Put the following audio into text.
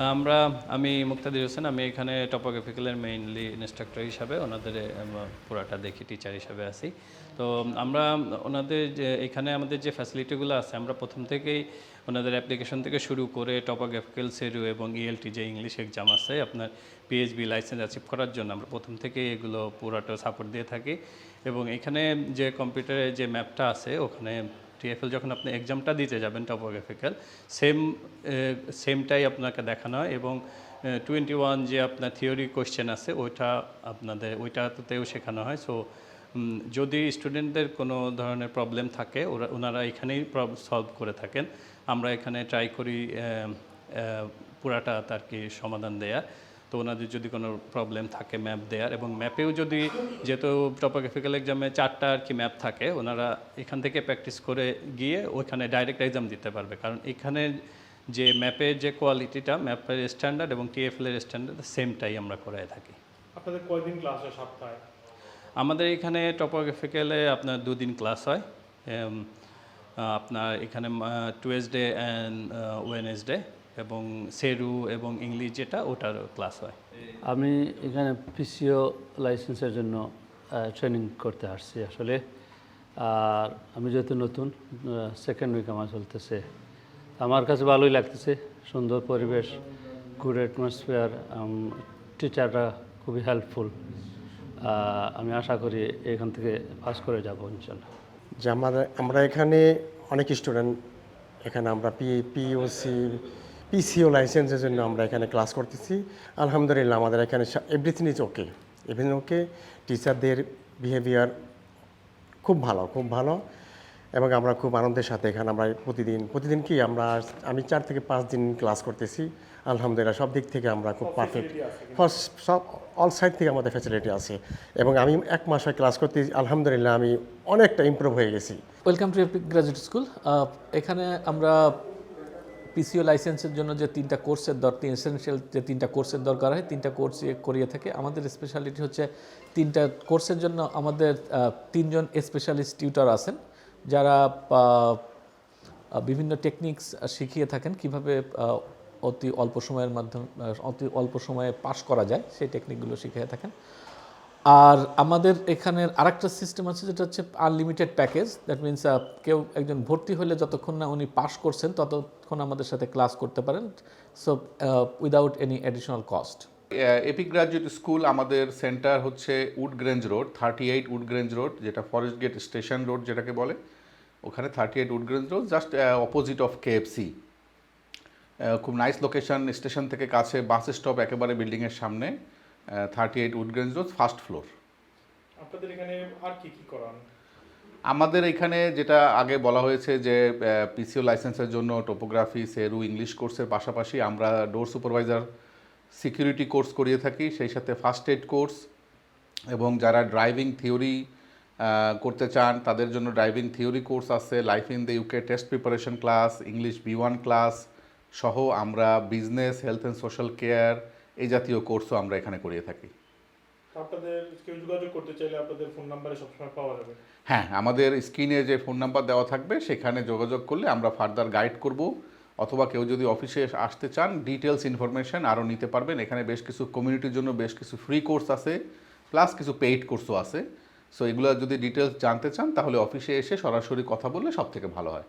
আমরা, আমি মুক্তাদির হোসেন, আমি এখানে টপোগ্রাফিক্যালের মেইনলি ইনস্ট্রাক্টর হিসাবে, ওনাদের পুরাটা দেখি টিচার হিসাবে আছি। তো, আমরা, ওনাদের যে, এখানে আমাদের যে ফ্যাসিলিটিগুলো আছে, আমরা প্রথম থেকেই ওনাদের অ্যাপ্লিকেশন থেকে শুরু করে টপোগ্রাফিক্যাল সেরু এবং ইএলটি যে ইংলিশ এক্সাম আছে, আপনার পিএইচবি লাইসেন্স অ্যাচিভ করার জন্য আমরা প্রথম থেকেই এগুলো পুরাটা সাপোর্ট দিয়ে থাকি। এবং এখানে যে কম্পিউটারে যে ম্যাপটা আছে, ওখানে টিএফএল যখন আপনি এক্সামটা দিতে যাবেন টপোগ্রাফিক্যাল সেম সেমটাই আপনাকে দেখানো হয় এবং টোয়েন্টি ওয়ান যে আপনার থিওরি কোশ্চেন আছে, ওইটা আপনাদের, ওইটাতেও শেখানো হয়। সো যদি স্টুডেন্টদের কোনো ধরনের প্রবলেম থাকে, ওরা, ওনারা এখানেই সলভ করে থাকেন। আমরা এখানে ট্রাই করি পুরাটা তার কি সমাধান দেয়া। তো ওনাদের যদি কোনো প্রবলেম থাকে ম্যাপ দেওয়ার এবং ম্যাপেও যদি যেহেতু টপোগ্রাফিক্যাল এক্সামে চারটা আর কি ম্যাপ থাকে ওনারা এখান থেকে প্র্যাকটিস করে গিয়ে ওইখানে ডাইরেক্ট এক্সাম দিতে পারবে। কারণ এখানে যে ম্যাপের যে কোয়ালিটিটা ম্যাপের স্ট্যান্ডার্ড এবং টিএফএল এর স্ট্যান্ডার্ড সেমটাই আমরা করে থাকি। আপনাদের কয়দিন ক্লাস হয় সপ্তাহে? আমাদের এখানে টপোগ্রাফিক্যালে আপনার দুদিন ক্লাস হয়। আপনার এখানে টুয়েসডে অ্যান্ড ওয়েনেসডে এবং সেরু এবং ইংলিশ যেটা ওটার ক্লাস হয়। আমি এখানে পিসিও লাইসেন্সের জন্য ট্রেনিং করতে আসছি আসলে। আর আমি যেহেতু নতুন সেকেন্ড উইক আমার চলতেছে। আমার কাছে ভালোই লাগতেছে সুন্দর পরিবেশ গুড অ্যাটমসফিয়ার টিচাররা খুবই হেল্পফুল আমি আশা করি এখান থেকে পাস করে যাব ইনশাল্লাহ। যে আমাদের আমরা এখানে অনেক স্টুডেন্ট এখানে আমরা পি পিওসি পিসিও লাইসেন্সের জন্য আমরা এখানে ক্লাস করতেছি। আলহামদুলিল্লাহ আমাদের এখানে everything is okay everything okay টিচারদের বিহেভিয়ার খুব ভালো খুব ভালো। এবং আমরা খুব আনন্দের সাথে এখানে আমরা প্রতিদিন প্রতিদিন কি আমরা আমি চার থেকে পাঁচ দিন ক্লাস করতেছি। আলহামদুলিল্লাহ সব দিক থেকে আমরা খুব পারফেক্ট ফার্স্ট সব অল সাইড থেকে আমাদের ফ্যাসিলিটি আছে। এবং আমি এক মাস হয় ক্লাস করতে আলহামদুলিল্লাহ আমি অনেকটা ইমপ্রুভ হয়ে গেছি। ওয়েলকাম টু গ্রাজুয়েট স্কুল এখানে আমরা পিসিও লাইসেন্সের জন্য যে তিনটা কোর্সের দর তিন এসেনশিয়াল যে তিনটা কোর্সের দরকার হয়, তিনটা কোর্স করিয়ে থাকে। আমাদের স্পেশালিটি হচ্ছে তিনটা কোর্সের জন্য আমাদের তিনজন স্পেশালিস্ট টিউটার আছেন, যারা বিভিন্ন টেকনিক্স শিখিয়ে থাকেন কীভাবে অতি অল্প সময়ের মাধ্যমে অতি অল্প সময়ে পাশ করা যায়, সেই টেকনিকগুলো শিখিয়ে থাকেন। আর আমাদের এখানের আরেকটা সিস্টেম আছে, যেটা হচ্ছে আনলিমিটেড প্যাকেজ দ্যাট মিনস কেউ একজন ভর্তি হলে যতক্ষণ না উনি পাস করছেন, ততক্ষণ আমাদের সাথে ক্লাস করতে পারেন। So without any additional cost Epic graduate school আমাদের সেন্টার হচ্ছে Woodgrange road thirty eight Woodgrange road যেটা ফরেস্ট গেট স্টেশন রোড যেটাকে বলে। ওখানে thirty eight Woodgrange road just opposite of KFC খুব নাইস লোকেশন স্টেশন থেকে কাছে বাস স্টপ একেবারে বিল্ডিংয়ের সামনে। Thirty eight Woodgrange road first floor আপনাদের এখানে আর কি কি করান? আমাদের এখানে যেটা আগে বলা হয়েছে যে পিসিও লাইসেন্সের জন্য টোপোগ্রাফি সেরু ইংলিশ কোর্সের পাশাপাশি আমরা ডোর সুপারভাইজার সিকিউরিটি কোর্স করিয়ে থাকি সেই সাথে ফার্স্ট এড কোর্স এবং যারা ড্রাইভিং থিওরি করতে চান তাদের জন্য ড্রাইভিং থিওরি কোর্স আছে life in the UK test preparation class English B one class সহ আমরা business health and social care এই জাতীয় কোর্সও আমরা এখানে করিয়ে থাকি। আপনাদের কেউ যোগাযোগ করতে চাইলে আপনাদের ফোন নাম্বারে সবসময় পাওয়া যাবে। হ্যাঁ আমাদের স্ক্রিনে যে ফোন নাম্বার দেওয়া থাকবে সেখানে যোগাযোগ করলে আমরা ফার্দার গাইড করব। অথবা কেউ যদি অফিসে আসতে চান ডিটেলস ইনফরমেশন আরও নিতে পারবেন। এখানে বেশ কিছু কমিউনিটির জন্য বেশ কিছু ফ্রি কোর্স আছে প্লাস কিছু পেইড কোর্সও আছে। সো এগুলো যদি ডিটেলস জানতে চান তাহলে অফিসে এসে সরাসরি কথা বললে সব থেকে ভালো হয়।